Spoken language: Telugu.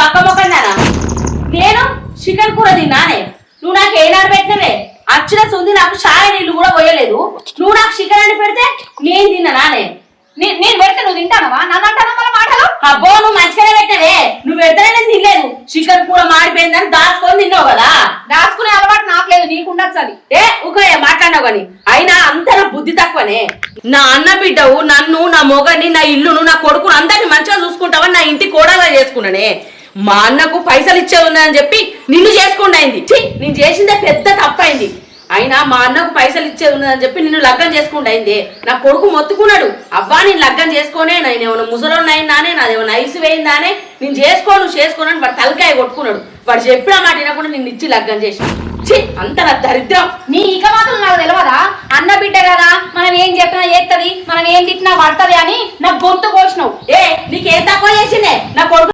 బక్క మొక్కన్నానా నేను చికెన్ కూర తిన్నానే. నువ్వు నాకు ఏనాడు పెట్టినవే? అచ్చిన సుంది నాకు చాయ్ నీళ్ళు కూడా పోయలేదు. నువ్వు నాకు చికెన్ అని పెడితే నేను తిన్నానే నే- నేను పెడితే నువ్వు తింటానవా? నన్ను అంటాను మన మాటలు? అబ్బో నువ్వు మంచిగానే పెట్టవే నువ్వు పెడితేనే నేను తినలేదు. చికెన్ కూర మాడిపోయిందని దాచుకొని తిన్నావు కదా. దాచుకునే అలవాటు నాకు లేదు నీకుండొచ్చు అది. ఏ ఊకే మాట్లాడినావు కానీ. అయినా అంత బుద్ధి తక్కువనే. నా అన్న బిడ్డవు నన్ను నా మొగని నా ఇల్లును నా కొడుకును అందరిని మంచిగా చూసుకుంటావని నా ఇంటి కోడగా చేసుకున్నానే. మా అన్నకు పైసలు ఇచ్చే ఉందని చెప్పి నిన్ను చేసుకుండా అయింది. ఛీ, నేను చేసిందే పెద్ద తప్పైంది అయినా మా అన్నకు పైసలు ఇచ్చేది ఉన్నదని చెప్పి నిన్ను లగ్గం చేసుకుండా అయింది. నా కొడుకు మొత్తుకున్నాడు. అవ్వా నేను లగ్గం చేసుకోనే నేను ఏమైనా ముసలోని అయినానే నాదేమైనా ఐసు వేయిందానే నేను చేసుకోను చేసుకోను అని వాడు తలకాయ కొట్టుకున్నాడు. వాడు చెప్పిన మాట వినకుండా నిన్ను ఇచ్చి లగ్గం చేసి ఛీ, అంత నా దరిద్రం. నీ ఇక మాత్రం నాకు తెలియదా అన్న బిడ్డ కదా మనం ఏం చెప్పినా చేస్తుంది మనం ఏం తిట్టినా పడుతుంది అని నాకు గొంతు కోసినావు. ఏ నీకేం తక్కువ చేసిందే? నా కొడుకు